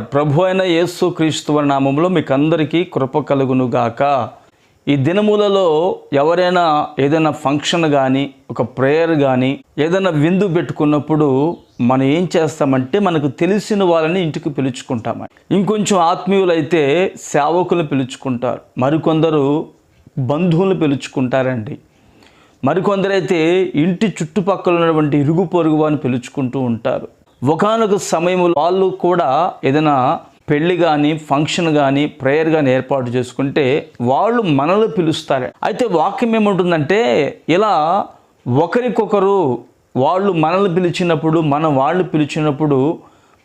ప్రభు అయిన యేసు క్రీస్తు నామంలో మీకు అందరికీ కృప కలుగును గాక. ఈ దినములలో ఎవరైనా ఏదైనా ఫంక్షన్ కానీ ఒక ప్రేయర్ కానీ ఏదైనా విందు పెట్టుకున్నప్పుడు మనం ఏం చేస్తామంటే మనకు తెలిసిన వాళ్ళని ఇంటికి పిలుచుకుంటామని ఇంకొంచెం ఆత్మీయులైతే సేవకులు పిలుచుకుంటారు. మరికొందరు బంధువులు పిలుచుకుంటారండి. మరికొందరైతే ఇంటి చుట్టుపక్కల ఉన్నటువంటి ఇరుగు పొరుగు వారిని పిలుచుకుంటూ ఉంటారు. ఒకనొక సమయంలో వాళ్ళు కూడా ఏదైనా పెళ్ళి కానీ ఫంక్షన్ కానీ ప్రేయర్ కానీ ఏర్పాటు చేసుకుంటే వాళ్ళు మనల్ని పిలుస్తారు. అయితే వాక్యం ఏముంటుందంటే ఇలా ఒకరికొకరు వాళ్ళు మనల్ని పిలిచినప్పుడు మనం వాళ్ళు పిలిచినప్పుడు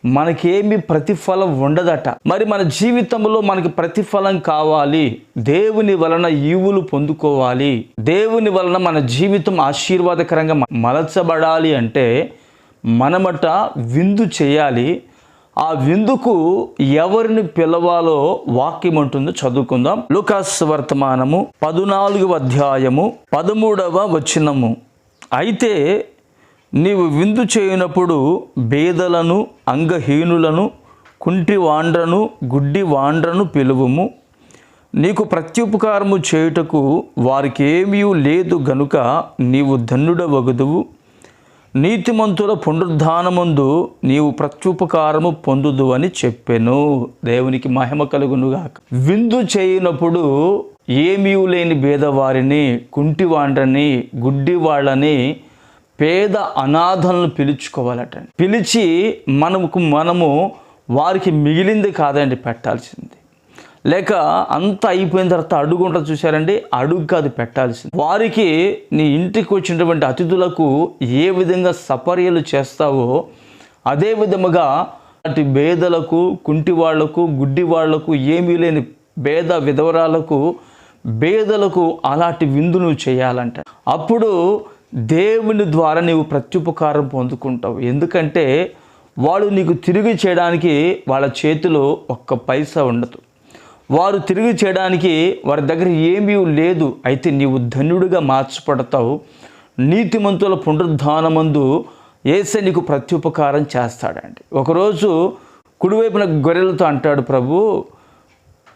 మనకేమి ప్రతిఫలం ఉండదట. మరి మన జీవితంలో మనకి ప్రతిఫలం కావాలి. దేవుని వలన ఈవులు పొందుకోవాలి. దేవుని వలన మన జీవితం ఆశీర్వాదకరంగా మలచబడాలి అంటే మనమట విందు చేయాలి. ఆ విందుకు ఎవరిని పిలవాలో వాక్యం ఉంటుందో చదువుకుందాం. లుకాస్ వర్తమానము పదునాలుగవ అధ్యాయము పదమూడవ వచనము. అయితే నీవు విందు చేయనప్పుడు బేదలను అంగహీనులను కుంటి వాండ్రను గుడ్డి వాండ్రను పిలువుము. నీకు ప్రత్యుపకారము చేయుటకు వారికి ఏమీ లేదు గనుక నీవు ధన్యుడవగదువు. నీతిమంతుల పునరుద్ధానమందు నీవు ప్రత్యుపకారము పొందుదు అని చెప్పెను. దేవునికి మహిమ కలుగునుగాక. విందు చేయనప్పుడు ఏమీ లేని భేదవారిని కుంటివాండ్రని గుడ్డి వాళ్ళని పేద అనాథలను పిలుచుకోవాలటండి పిలిచి మనకు మనము వారికి మిగిలింది కాదండి పెట్టాల్సింది. లేక అంత అయిపోయిన తర్వాత అడుగు ఉంటుంది అడుగు కాదు పెట్టాల్సింది. వారికి నీ ఇంటికి వచ్చినటువంటి అతిథులకు ఏ విధంగా సపర్యలు చేస్తావో అదే విధముగా అటు బేదలకు కుంటి వాళ్ళకు గుడ్డి వాళ్ళకు ఏమీ లేని భేద విధవరాలకు బేదలకు అలాంటి విందు నువ్వు చేయాలంట. అప్పుడు దేవుని ద్వారా నీవు ప్రత్యుపకారం పొందుకుంటావు. ఎందుకంటే వాళ్ళు నీకు తిరిగి చేయడానికి వాళ్ళ చేతిలో ఒక్క పైసా ఉండదు. వారు తిరిగి చేయడానికి వారి దగ్గర ఏమీ లేదు. అయితే నీవు ధన్యుడిగా మార్చబడతావు. నీతిమంతుల పునరుద్ధానమందు ఏసే నీకు ప్రత్యుపకారం చేస్తాడండి. ఒకరోజు కుడివైపున గొర్రెలతో అంటాడు ప్రభు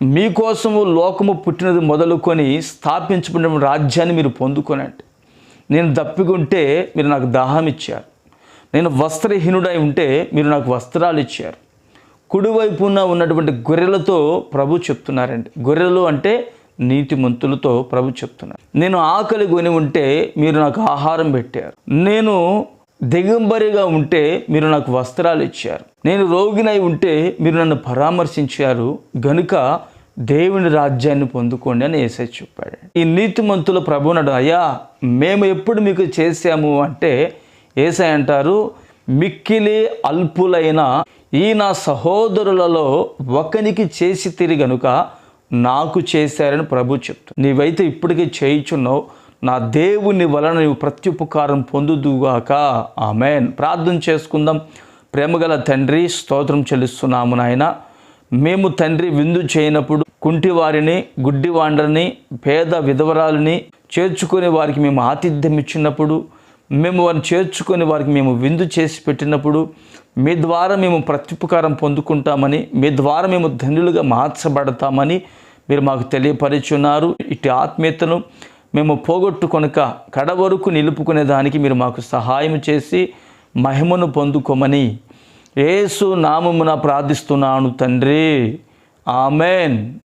మీకోసము లోకము పుట్టినది మొదలుకొని స్థాపించబడిన రాజ్యాన్ని మీరు పొందుకోనండి. నేను దప్పికుంటే మీరు నాకు దాహం ఇచ్చారు. నేను వస్త్రహీనుడై ఉంటే మీరు నాకు వస్త్రాలు ఇచ్చారు. కుడివైపున ఉన్నటువంటి గొర్రెలతో ప్రభు చెప్తున్నారండి. గొర్రెలు అంటే నీతిమంతులతో ప్రభు చెప్తున్నారు. నేను ఆకలి కొని ఉంటే మీరు నాకు ఆహారం పెట్టారు. నేను దిగంబరిగా ఉంటే మీరు నాకు వస్త్రాలు ఇచ్చారు. నేను రోగినై ఉంటే మీరు నన్ను పరామర్శించారు. గనుక దేవుని రాజ్యాన్ని పొందుకోండి అని ఏసై చెప్పాడు. ఈ నీతిమంతుల ప్రభునడు అయ్యా మేము ఎప్పుడు మీకు చేశాము? అంటే ఏసై అంటారు మిక్కిలి అల్పులైన ఈ నా సహోదరులలో ఒకనికి చేసి తిరిగనుక నాకు చేశారని ప్రభు చెప్తాను నీవైతే ఇప్పటికే చేయుచున్నావు. నా దేవుని వలన నీవు ప్రత్యుపకారం పొందుదుగాక. ఆమెన్. ప్రార్థన చేసుకుందాం. ప్రేమగల తండ్రి స్తోత్రం చెల్లిస్తున్నాము నాయన. మేము తండ్రి విందు చేయనప్పుడు కుంటివారిని గుడ్డివాండ్రని పేద విధవరాలని చేర్చుకునే వారికి మేము ఆతిథ్యం ఇచ్చినప్పుడు మేము వారిని చేర్చుకొని వారికి మేము విందు చేసి పెట్టినప్పుడు మీ ద్వారా మేము ప్రత్యుపకారం పొందుకుంటామని మీ ద్వారా మేము ధన్యులుగా మార్చబడతామని మీరు మాకు తెలియపరిచున్నారు. ఇటు ఆత్మీయతను మేము పోగొట్టుకొనక కడ వరకు నిలుపుకునే దానికి మీరు మాకు సహాయం చేసి మహిమను పొందుకోమని ఏసు నామమున ప్రార్థిస్తున్నాను తండ్రి. ఆమెన్.